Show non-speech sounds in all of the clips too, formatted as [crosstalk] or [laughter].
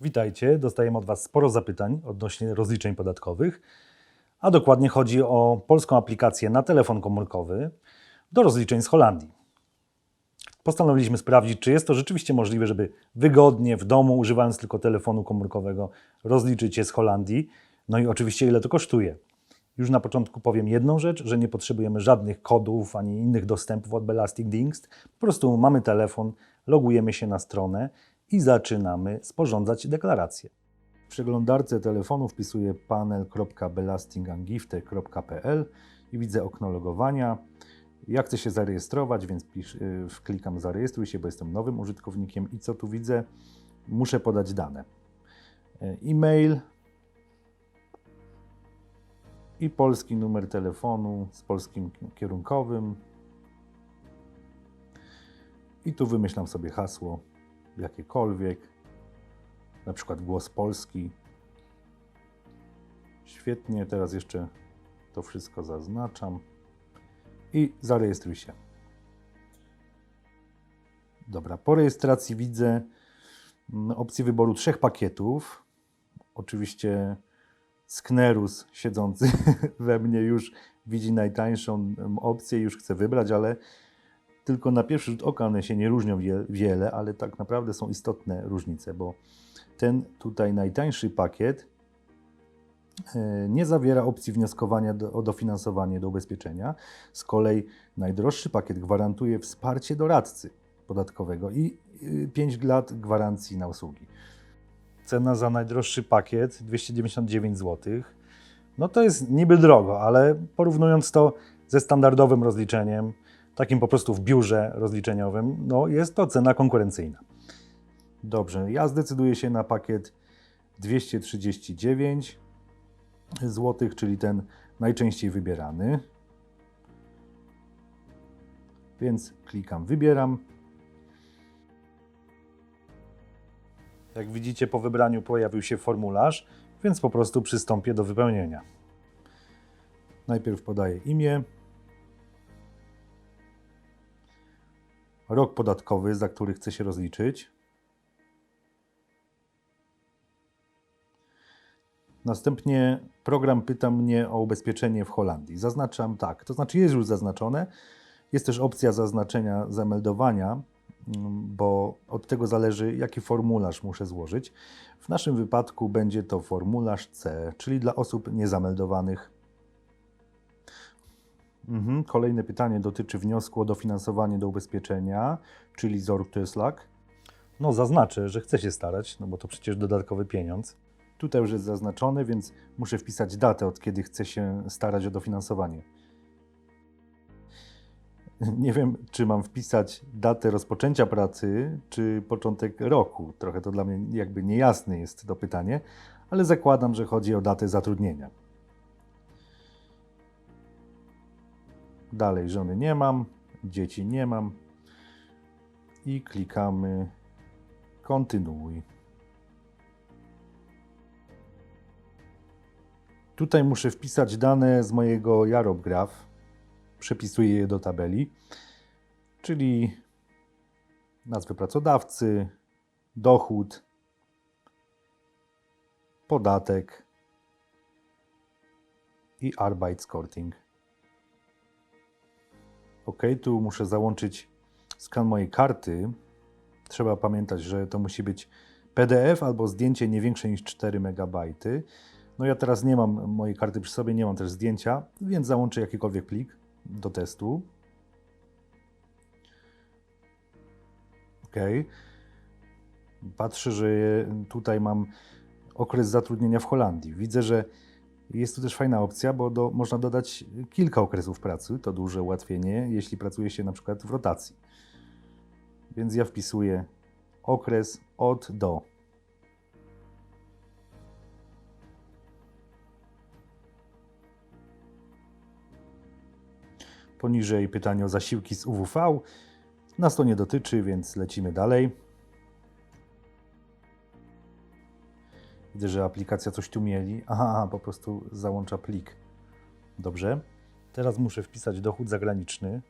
Witajcie, dostajemy od Was sporo zapytań odnośnie rozliczeń podatkowych, a dokładnie chodzi o polską aplikację na telefon komórkowy do rozliczeń z Holandii. Postanowiliśmy sprawdzić, czy jest to rzeczywiście możliwe, żeby wygodnie w domu, używając tylko telefonu komórkowego, rozliczyć się z Holandii. No i oczywiście, ile to kosztuje. Już na początku powiem jedną rzecz, że nie potrzebujemy żadnych kodów ani innych dostępów od Belasting Dingst. Po prostu mamy telefon, logujemy się na stronę i zaczynamy sporządzać deklarację. W przeglądarce telefonu wpisuję panel.belastingangifte.pl i widzę okno logowania. Ja chcę się zarejestrować, więc y, wklikam zarejestruj się, bo jestem nowym użytkownikiem i co tu widzę? Muszę podać dane. E, E-mail i polski numer telefonu z polskim kierunkowym. I tu wymyślam sobie hasło jakiekolwiek, na przykład głos polski. Świetnie, teraz jeszcze to wszystko zaznaczam i zarejestruj się. Dobra, po rejestracji widzę mm, opcję wyboru trzech pakietów. Oczywiście Sknerus siedzący [laughs] we mnie już widzi najtańszą em, opcję, już chce wybrać, ale tylko na pierwszy rzut oka one się nie różnią wie- wiele, ale tak naprawdę są istotne różnice, bo ten tutaj najtańszy pakiet e, nie zawiera opcji wnioskowania do, o dofinansowanie do ubezpieczenia. Z kolei najdroższy pakiet gwarantuje wsparcie doradcy podatkowego i 5 lat gwarancji na usługi. Cena za najdroższy pakiet 299 zł. No to jest niby drogo, ale porównując to ze standardowym rozliczeniem, takim po prostu w biurze rozliczeniowym, no jest to cena konkurencyjna. Dobrze, ja zdecyduję się na pakiet 239 zł, czyli ten najczęściej wybierany. Więc klikam wybieram. Jak widzicie, po wybraniu pojawił się formularz, więc po prostu przystąpię do wypełnienia. Najpierw podaję imię, rok podatkowy, za który chcę się rozliczyć. Następnie program pyta mnie o ubezpieczenie w Holandii. Zaznaczam tak, to znaczy jest już zaznaczone. Jest też opcja zaznaczenia zameldowania, mm, bo od tego zależy, jaki formularz muszę złożyć. W naszym wypadku będzie to formularz C, czyli dla osób niezameldowanych. Mhm. Kolejne pytanie dotyczy wniosku o dofinansowanie do ubezpieczenia, czyli Zorgtoeslag. No zaznaczę, że chcę się starać, no bo to przecież dodatkowy pieniądz. Tutaj już jest zaznaczone, więc muszę wpisać datę, od kiedy chcę się starać o dofinansowanie. Nie wiem, czy mam wpisać datę rozpoczęcia pracy, czy początek roku. Trochę to dla mnie jakby niejasne jest to pytanie, ale zakładam, że chodzi o datę zatrudnienia. Dalej żony nie mam, dzieci nie mam i klikamy kontynuuj. Tutaj muszę wpisać dane z mojego Jarobgraph. Przepisuję je do tabeli, czyli nazwę pracodawcy, dochód, podatek i Arbeitskorting. OK, tu muszę załączyć skan mojej karty. Trzeba pamiętać, że to musi być PDF albo zdjęcie nie większe niż 4 MB. No ja teraz nie mam mojej karty przy sobie, nie mam też zdjęcia, więc załączę jakikolwiek plik do testu. OK. Patrzę, że tutaj mam okres zatrudnienia w Holandii. Widzę, że jest tu też fajna opcja, bo do, można dodać kilka okresów pracy. To duże ułatwienie, jeśli pracuje się na przykład w rotacji. Więc ja wpisuję okres od do. Poniżej pytanie o zasiłki z UWV. Nas to nie dotyczy, więc lecimy dalej. Widzę, że aplikacja coś tu mieli. Aha, po prostu załącza plik. Dobrze. Teraz muszę wpisać dochód zagraniczny.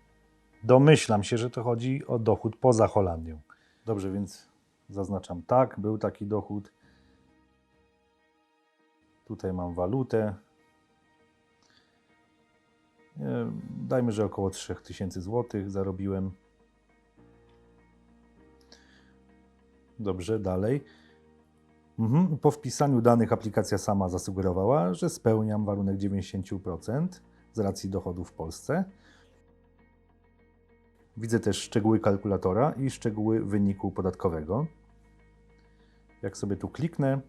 Domyślam się, że to chodzi o dochód poza Holandią. Dobrze, więc zaznaczam tak, był taki dochód Tutaj mam walutę. E, Dajmy, że około 3000 zł zarobiłem. Dobrze, dalej. Mhm. Po wpisaniu danych aplikacja sama zasugerowała, że spełniam warunek 90% z racji dochodów w Polsce. Widzę też szczegóły kalkulatora i szczegóły wyniku podatkowego. Jak sobie tu kliknę,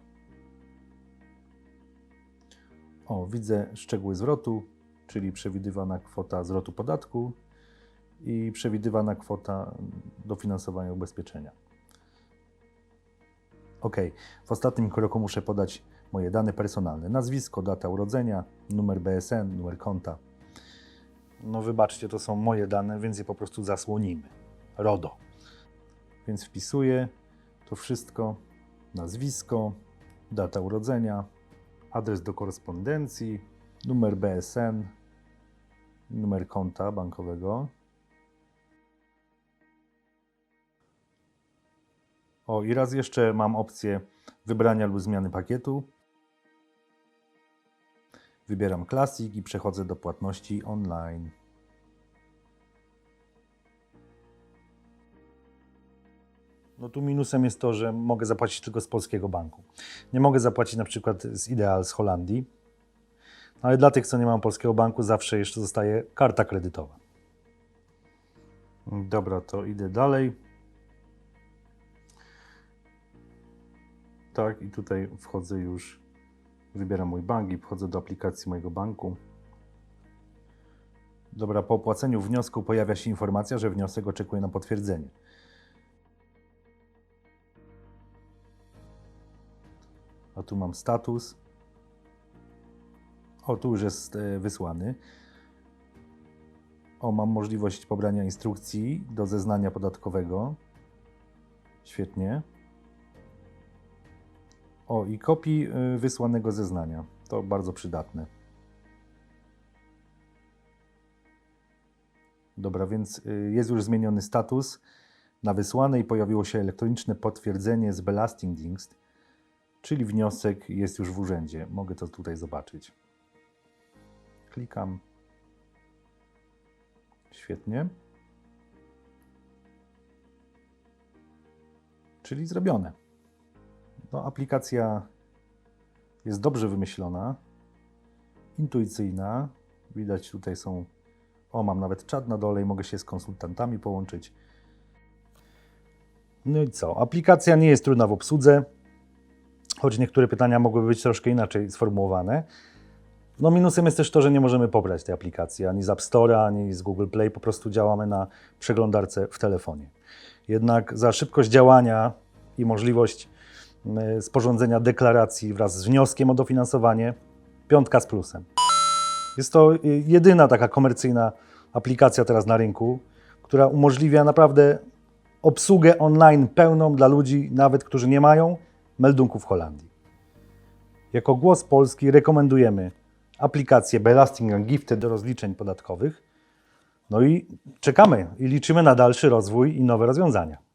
o, widzę szczegóły zwrotu, czyli przewidywana kwota zwrotu podatku i przewidywana kwota dofinansowania ubezpieczenia. OK. W ostatnim kroku muszę podać moje dane personalne: nazwisko, data urodzenia, numer BSN, numer konta. No wybaczcie, to są moje dane, więc je po prostu zasłonimy. RODO. Więc wpisuję to wszystko: nazwisko, data urodzenia, adres do korespondencji, numer BSN, numer konta bankowego. O, i raz jeszcze mam opcję wybrania lub zmiany pakietu. Wybieram Classic i przechodzę do płatności online. No tu minusem jest to, że mogę zapłacić tylko z polskiego banku. Nie mogę zapłacić na przykład z Ideal z Holandii, No ale dla tych, co nie mają polskiego banku, zawsze jeszcze zostaje karta kredytowa. Dobra, to idę dalej. Tak, i tutaj wchodzę już, wybieram mój bank i wchodzę do aplikacji mojego banku. Dobra, po opłaceniu wniosku pojawia się informacja, że wniosek oczekuje na potwierdzenie. A tu mam status. O, tu już jest e, wysłany. O, mam możliwość pobrania instrukcji do zeznania podatkowego. Świetnie. O, i kopii y, wysłanego zeznania. To bardzo przydatne. Dobra, więc y, jest już zmieniony status na wysłane i pojawiło się elektroniczne potwierdzenie z Belastingdienst, czyli wniosek jest już w urzędzie. Mogę to tutaj zobaczyć. Klikam. Świetnie. Czyli zrobione. No, aplikacja jest dobrze wymyślona, intuicyjna. Widać tutaj są. O, mam nawet czat na dole i mogę się z konsultantami połączyć. No i co? Aplikacja nie jest trudna w obsłudze, choć niektóre pytania mogłyby być troszkę inaczej sformułowane. No minusem jest też to, że nie możemy pobrać tej aplikacji ani z App Store, ani z Google Play. Po prostu działamy na przeglądarce w telefonie. Jednak za szybkość działania i możliwość sporządzenia deklaracji wraz z wnioskiem o dofinansowanie, piątka z plusem. Jest to y, jedyna taka komercyjna aplikacja teraz na rynku, która umożliwia naprawdę obsługę online pełną dla ludzi, nawet którzy nie mają meldunków w Holandii. Jako głos Polski rekomendujemy aplikację Belasting and Gifted do rozliczeń podatkowych. No i czekamy i liczymy na dalszy rozwój i nowe rozwiązania.